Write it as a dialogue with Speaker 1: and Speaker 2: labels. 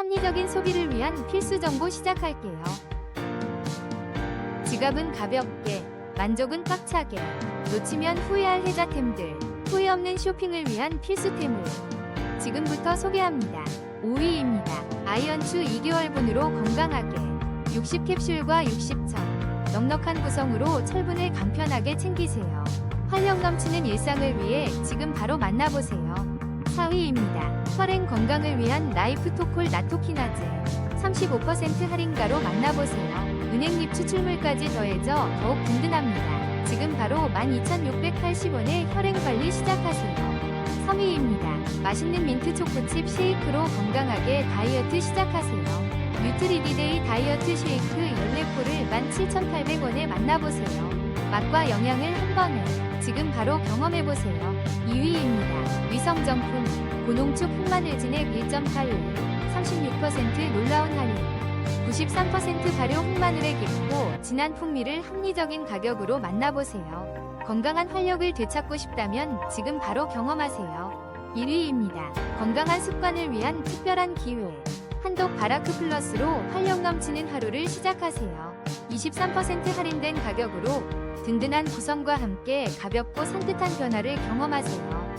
Speaker 1: 합리적인 소비를 위한 필수 정보 시작할게요. 지갑은 가볍게, 만족은 꽉차게, 놓치면 후회할 혜자템들, 후회 없는 쇼핑을 위한 필수템을 지금부터 소개합니다. 5위입니다. 아이언추 2개월분으로 건강하게 60캡슐과 60천 넉넉한 구성으로 철분을 간편하게 챙기세요. 활력 넘치는 일상을 위해 지금 바로 만나보세요. 4위입니다. 혈행 건강을 위한 라이프 토콜 나토키나제 35% 할인가로 만나보세요. 은행잎 추출물까지 더해져 더욱 든든합니다. 지금 바로 12,680원에 혈행 관리 시작하세요. 3위입니다. 맛있는 민트 초코칩 쉐이크로 건강하게 다이어트 시작하세요. 뉴트리디데이 다이어트 쉐이크 14포를 17,800원에 만나보세요. 맛과 영양을 한 번에 지금 바로 경험해보세요. 2위입니다. 위성정품 고농축 흑마늘 진액 1.8로 36% 놀라운 할인 93% 발효 흑마늘의 깊고 진한 풍미를 합리적인 가격으로 만나보세요. 건강한 활력을 되찾고 싶다면 지금 바로 경험하세요. 1위입니다. 건강한 습관을 위한 특별한 기회. 한독 바라크 플러스로 활력 넘치는 하루를 시작하세요. 23% 할인된 가격으로 든든한 구성과 함께 가볍고 산뜻한 변화를 경험하세요.